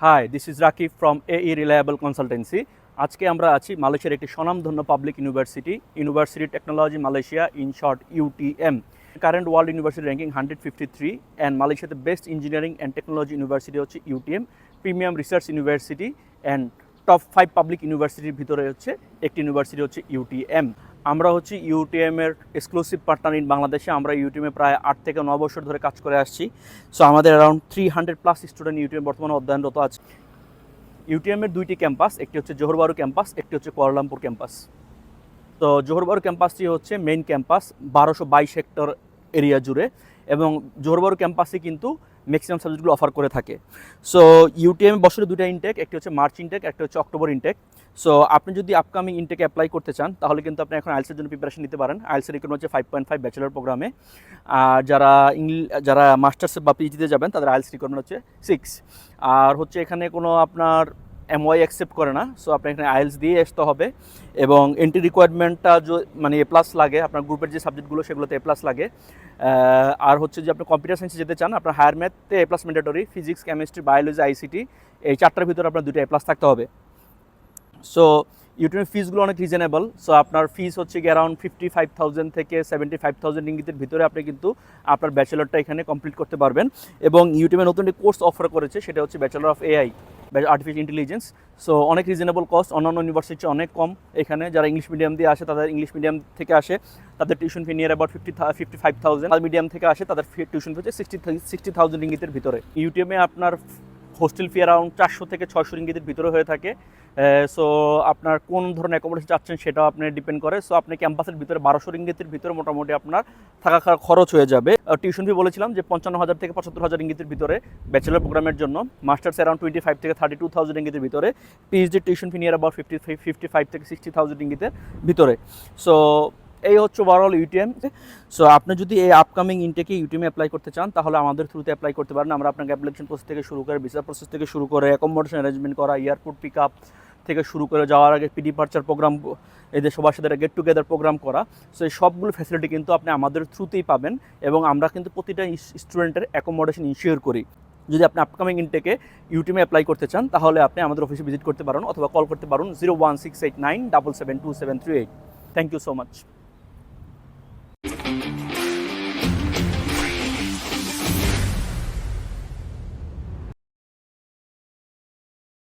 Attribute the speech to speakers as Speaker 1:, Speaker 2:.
Speaker 1: Hi this is Rakib from A E reliable consultancy আজকে আমরা আছি মালয়েশিয়ার একটি স্বনামধন্য public university university technology Malaysia in short UTM current world university ranking hundred fifty three and মালয়েশিয়াতে best engineering and technology university হচ্ছে UTM premium research university and top five public ইউনিভার্সিটির ভিতরে হচ্ছে একটি ইউনিভার্সিটি হচ্ছে ইউটিএম আমরা হচ্ছে UTM এর এক্সক্লুসিভ পার্টনার ইন বাংলাদেশে আমরা ইউটিএমে প্রায় আট থেকে ন বছর ধরে কাজ করে আসছি। সো আমাদের around three hundred plus student UTM বর্তমানে অধ্যয়নরত আছে। ইউটিএম এর দুইটি ক্যাম্পাস একটি হচ্ছে জোহরবারু ক্যাম্পাস একটি হচ্ছে কুয়ালালামপুর ক্যাম্পাস তো জোহরবারু ক্যাম্পাসটি হচ্ছে মেইন ক্যাম্পাস বারোশো বাইশ হেক্টর এরিয়া জুড়ে। এবং জোহরবারু ক্যাম্পাসে কিন্তু ম্যাক্সিমাম সাবজেক্টগুলো অফার করে থাকে। সো ইউটিএম বছরে দুটো ইনটেক একটি হচ্ছে মার্চ ইনটেক একটা হচ্ছে অক্টোবর ইনটেক সো আপনি যদি আপকামিং ইনটেকে অ্যাপ্লাই করতে চান, তাহলে কিন্তু আপনি এখন আইলসের জন্য প্রিপারেশন নিতে পারেন। আইলসের ইকোনমি হচ্ছে ফাইভ পয়েন্ট ফাইভ ব্যাচেলার প্রোগ্রামে আর যারা যারা মাস্টার্স বা পিএইচডিতে যাবেন, তাদের আইলস রিকোয়ারমেন্ট হচ্ছে সিক্স আর হচ্ছে এখানে কোনো আপনার এমওয়াই অ্যাকসেপ্ট করে না সো আপনার এখানে আইএলস দিয়ে আসতে হবে। এবং এন্ট্রি রিকোয়ারমেন্টটা মানে এ প্লাস লাগে, আপনার গ্রুপের যে সাবজেক্টগুলো সেগুলোতে এ প্লাস লাগে। আর হচ্ছে যে আপনি কম্পিউটার সায়েন্সে যেতে চান, আপনার হায়ার ম্যাথে A plus mandatory physics chemistry biology ICT এই চারটার ভিতরে আপনার দুটো এ প্লাস থাকতে হবে। সো ইউটিউবের ফিজগুলো অনেক রিজনেবল সো আপনার ফিজ হচ্ছে কি অ্যারাউন্ড ফিফটি ফাইভ থাউজেন্ড থেকে সেভেন্টি ফাইভ থাউজেন্ড ইঙ্গিতের ভিতরে আপনি কিন্তু আপনার ব্যাচেলরটা এখানে কমপ্লিট করতে পারবেন। এবং ইউটিউবে নতুন একটি কোর্স অফার করেছে, সেটা হচ্ছে bachelor of AI artificial intelligence so অনেক রিজনেবল কস্ট অন্যান্য ইউনিভার্সিটি অনেক কম। এখানে যারা ইংলিশ মিডিয়াম দিয়ে আসে, তাদের ইংলিশ মিডিয়াম থেকে আসে, তাদের tuition fee near about fifty fifty five thousand medium থেকে আসে, তাদের টিউশন ফি হচ্ছে সিক্সটি সিক্সটি থাউজেন্ড ইঙ্গিতের ভিতরে। ইউটিউবে আপনার হোস্টেল ফি অ্যারাউন্ড চারশো থেকে ছয়শো ইঙ্গিতের ভিতরে হয়ে থাকে। সো আপনার কোন ধরনের অ্যাকোমোডেশন চাচ্ছেন সেটাও আপনি ডিপেন্ড করে। সো আপনি ক্যাম্পাসের ভিতরে বারোশো রিঙ্গিতের ভিতরে মোটামুটি আপনার থাকা খাওয়ার খরচ হয়ে যাবে। টিউশন ফি বলেছিলাম যে পঞ্চান্ন হাজার থেকে পঁচাত্তর হাজার ইঙ্গিতের ভিতরে ব্যাচেলার প্রোগ্রামের জন্য। মাস্টার্স অ্যারাউন্ড টোয়েন্টি ফাইভ থেকে থার্টি টু থাউজেন্ড ইঙ্গিতের ভিতরে। পিএইচডি টিউশন ফি নিয়ে আবার ফিফটি ফিফটি ফাইভ থেকে সিক্সটি থাউজেন্ড রিঙ্গিতের ভিতরে। সো এই হচ্ছে ওভারঅল ইউটিএম সো আপনি যদি এই আপকামিং ইনটেকে ইউটিএমে অ্যাপ্লাই করতে চান, তাহলে আমাদের থ্রুতে অ্যাপ্লাই করতে পারেন। আমরা আপনাকে অ্যাপ্লিকেশন প্রসেস থেকে শুরু করে ভিসা প্রসেস থেকে শুরু করে অ্যাকোমোডেশন অ্যারেঞ্জমেন্ট করা এয়ারপোর্ট পিক আপ থেকে শুরু করে যাওয়ার আগে পিডি পার্চার প্রোগ্রাম এদের সবার সাথে গেট টুগেদার প্রোগ্রাম করা সো এই সবগুলো ফ্যাসিলিটি কিন্তু আপনি আমাদের থ্রুতেই পাবেন এবং আমরা কিন্তু প্রতিটা স্টুডেন্টের অ্যাকোমোডেশন ইনশিওর করি। যদি আপনি আপকামিং ইনটেকে ইউটিউবে অ্যাপ্লাই করতে চান, তাহলে আপনি আমাদের অফিসে ভিজিট করতে পারেন অথবা কল করতে পারুন zero one six eight nine double seven two seven three eight thank you so much